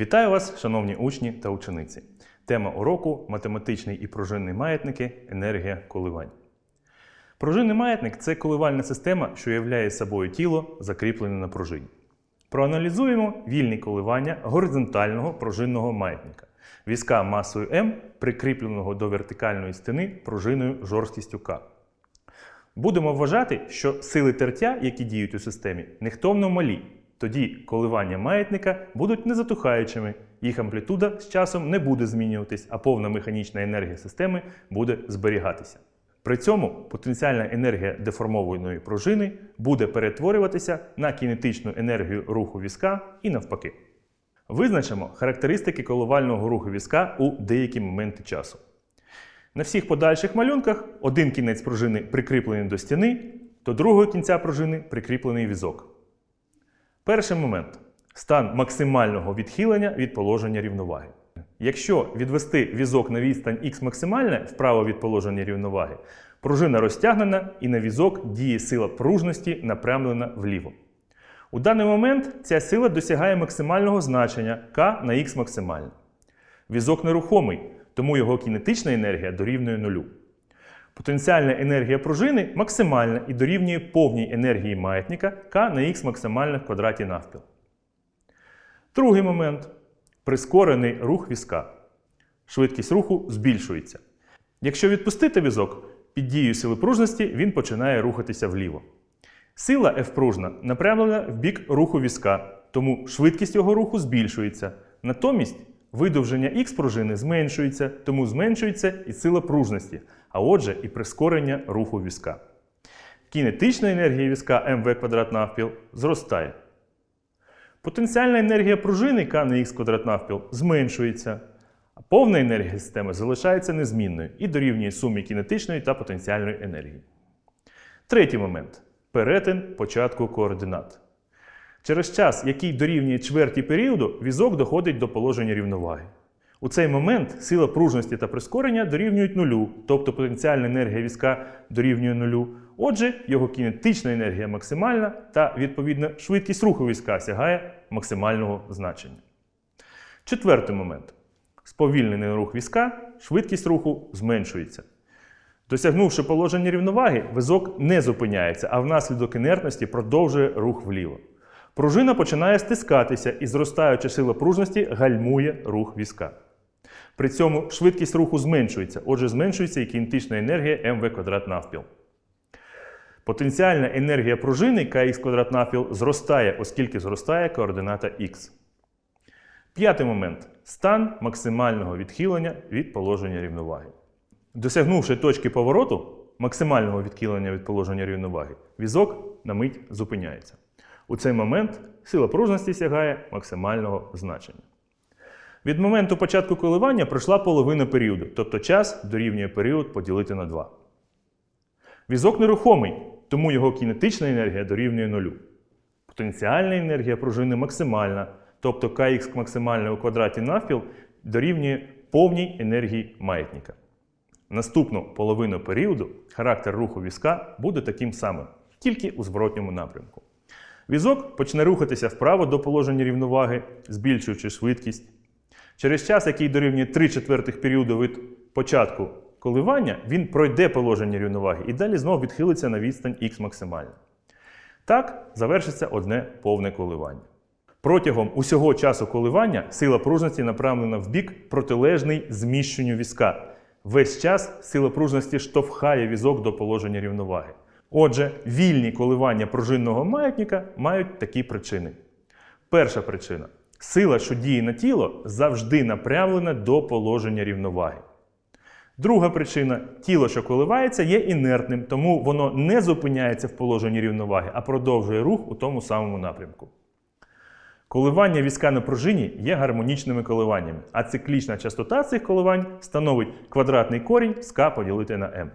Вітаю вас, шановні учні та учениці. Тема уроку математичний і пружинний маятники енергія коливань. Пружинний маятник це коливальна система, що являє собою тіло, закріплене на пружині. Проаналізуємо вільні коливання горизонтального пружинного маятника. Візка масою М, прикріпленого до вертикальної стіни пружиною жорсткістю К. Будемо вважати, що сили тертя, які діють у системі, нехтовно малі. Тоді коливання маятника будуть незатухаючими, їх амплітуда з часом не буде змінюватись, а повна механічна енергія системи буде зберігатися. При цьому потенціальна енергія деформованої пружини буде перетворюватися на кінетичну енергію руху візка і навпаки. Визначимо характеристики коливального руху візка у деякі моменти часу. На всіх подальших малюнках один кінець пружини прикріплений до стіни, до другого кінця пружини прикріплений візок. Перший момент стан максимального відхилення від положення рівноваги. Якщо відвести візок на відстань х максимальне вправо від положення рівноваги, пружина розтягнена і на візок діє сила пружності напрямлена вліво. У даний момент ця сила досягає максимального значення k на х максимальне. Візок нерухомий, тому його кінетична енергія дорівнює нулю. Потенціальна енергія пружини максимальна і дорівнює повній енергії маятника k на х максимальне в квадраті навпіл. Другий момент прискорений рух візка. Швидкість руху збільшується. Якщо відпустити візок, під дією сили пружності він починає рухатися вліво. Сила F пружна напрямлена в бік руху візка, тому швидкість його руху збільшується. Натомість видовження х пружини зменшується, тому зменшується і сила пружності, а отже, і прискорення руху візка. Кінетична енергія візка МВ квадрат навпіл зростає. Потенціальна енергія пружини К на х квадрат навпіл зменшується, а повна енергія системи залишається незмінною і дорівнює сумі кінетичної та потенціальної енергії. Третій момент перетин початку координат. Через час, який дорівнює чверті періоду, візок доходить до положення рівноваги. У цей момент сила пружності та прискорення дорівнюють нулю, тобто потенціальна енергія візка дорівнює нулю. Отже, його кінетична енергія максимальна та, відповідно, швидкість руху візка сягає максимального значення. Четвертий момент. Сповільнений рух візка, швидкість руху зменшується. Досягнувши положення рівноваги, візок не зупиняється, а внаслідок інертності продовжує рух вліво. Пружина починає стискатися і зростаюча сила пружності гальмує рух візка. При цьому швидкість руху зменшується, отже, зменшується і кінетична енергія МВ квадрат навпіл. Потенціальна енергія пружини КХ квадрат навпіл зростає, оскільки зростає координата х. П'ятий момент стан максимального відхилення від положення рівноваги. Досягнувши точки повороту максимального відхилення від положення рівноваги, візок на мить зупиняється. У цей момент сила пружності сягає максимального значення. Від моменту початку коливання пройшла половина періоду, тобто час дорівнює період поділити на 2. Візок нерухомий, тому його кінетична енергія дорівнює нулю. Потенціальна енергія пружини максимальна, тобто КХ максимальне у квадраті навпіл дорівнює повній енергії маятника. Наступну половину періоду характер руху візка буде таким самим, тільки у зворотньому напрямку. Візок почне рухатися вправо до положення рівноваги, збільшуючи швидкість. Через час, який дорівнює 3 четвертих періоду від початку коливання, він пройде положення рівноваги і далі знову відхилиться на відстань х максимальна. Так завершиться одне повне коливання. Протягом усього часу коливання сила пружності направлена в бік протилежний зміщенню візка. Весь час сила пружності штовхає візок до положення рівноваги. Отже, вільні коливання пружинного маятника мають такі причини. Перша причина сила, що діє на тіло, завжди напрямлена до положення рівноваги. Друга причина тіло, що коливається, є інертним, тому воно не зупиняється в положенні рівноваги, а продовжує рух у тому самому напрямку. Коливання візка на пружині є гармонічними коливаннями, а циклічна частота цих коливань становить квадратний корінь з k поділити на m.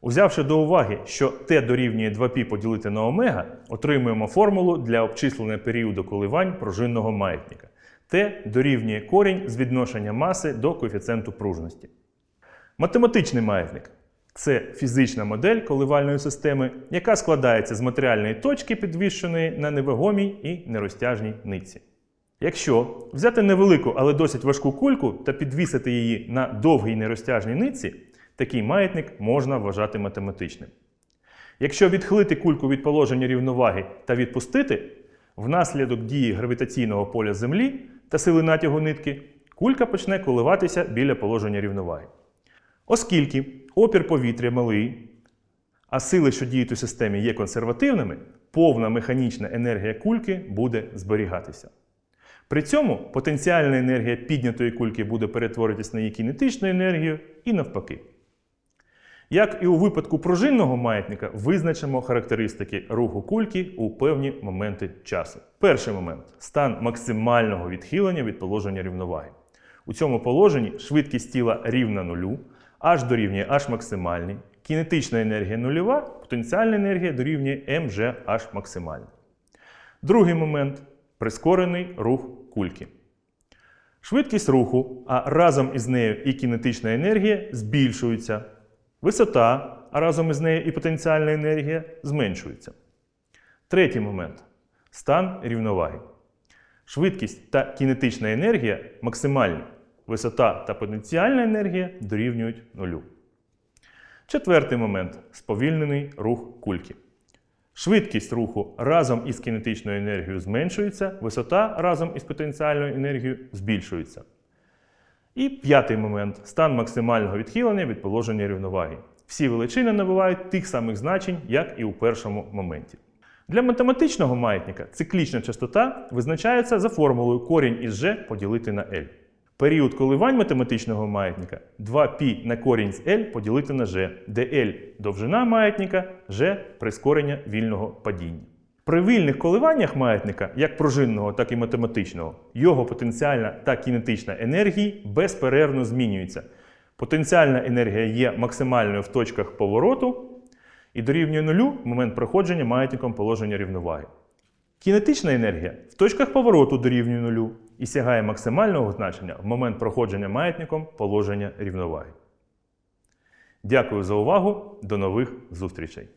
Узявши до уваги, що t дорівнює 2π поділити на омега, отримуємо формулу для обчислення періоду коливань пружинного маятника. t дорівнює корінь з відношення маси до коефіцієнту пружності. Математичний маятник це фізична модель коливальної системи, яка складається з матеріальної точки, підвішеної на невагомій і нерозтяжній нитці. Якщо взяти невелику, але досить важку кульку та підвісити її на довгій нерозтяжній нитці, такий маятник можна вважати математичним. Якщо відхилити кульку від положення рівноваги та відпустити, внаслідок дії гравітаційного поля Землі та сили натягу нитки, кулька почне коливатися біля положення рівноваги. Оскільки опір повітря малий, а сили, що діють у системі, є консервативними, повна механічна енергія кульки буде зберігатися. При цьому потенціальна енергія піднятої кульки буде перетворитись на її кінетичну енергію і навпаки. Як і у випадку пружинного маятника, визначимо характеристики руху кульки у певні моменти часу. Перший момент стан максимального відхилення від положення рівноваги. У цьому положенні швидкість тіла рівна нулю, аж дорівнює аж максимальний, кінетична енергія нульова, потенціальна енергія дорівнює аж максимальний. Другий момент прискорений рух кульки. Швидкість руху, а разом із нею і кінетична енергія збільшуються. Висота, а разом із нею і потенціальна енергія зменшуються. Третій момент стан рівноваги. Швидкість та кінетична енергія максимальні. Висота та потенціальна енергія дорівнюють нулю. Четвертий момент сповільнений рух кульки. Швидкість руху разом із кінетичною енергією зменшується, висота разом із потенціальною енергією збільшується. І п'ятий момент стан максимального відхилення від положення рівноваги. Всі величини набувають тих самих значень, як і у першому моменті. Для математичного маятника циклічна частота визначається за формулою корінь із g поділити на L. Період коливань математичного маятника 2π на корінь з L поділити на g, де L довжина маятника, g прискорення вільного падіння. При вільних коливаннях маятника, як пружинного, так і математичного, його потенціальна та кінетична енергії безперервно змінюються. Потенціальна енергія є максимальною в точках повороту і дорівнює нулю в момент проходження маятником положення рівноваги. Кінетична енергія в точках повороту дорівнює нулю і сягає максимального значення в момент проходження маятником положення рівноваги. Дякую за увагу. До нових зустрічей!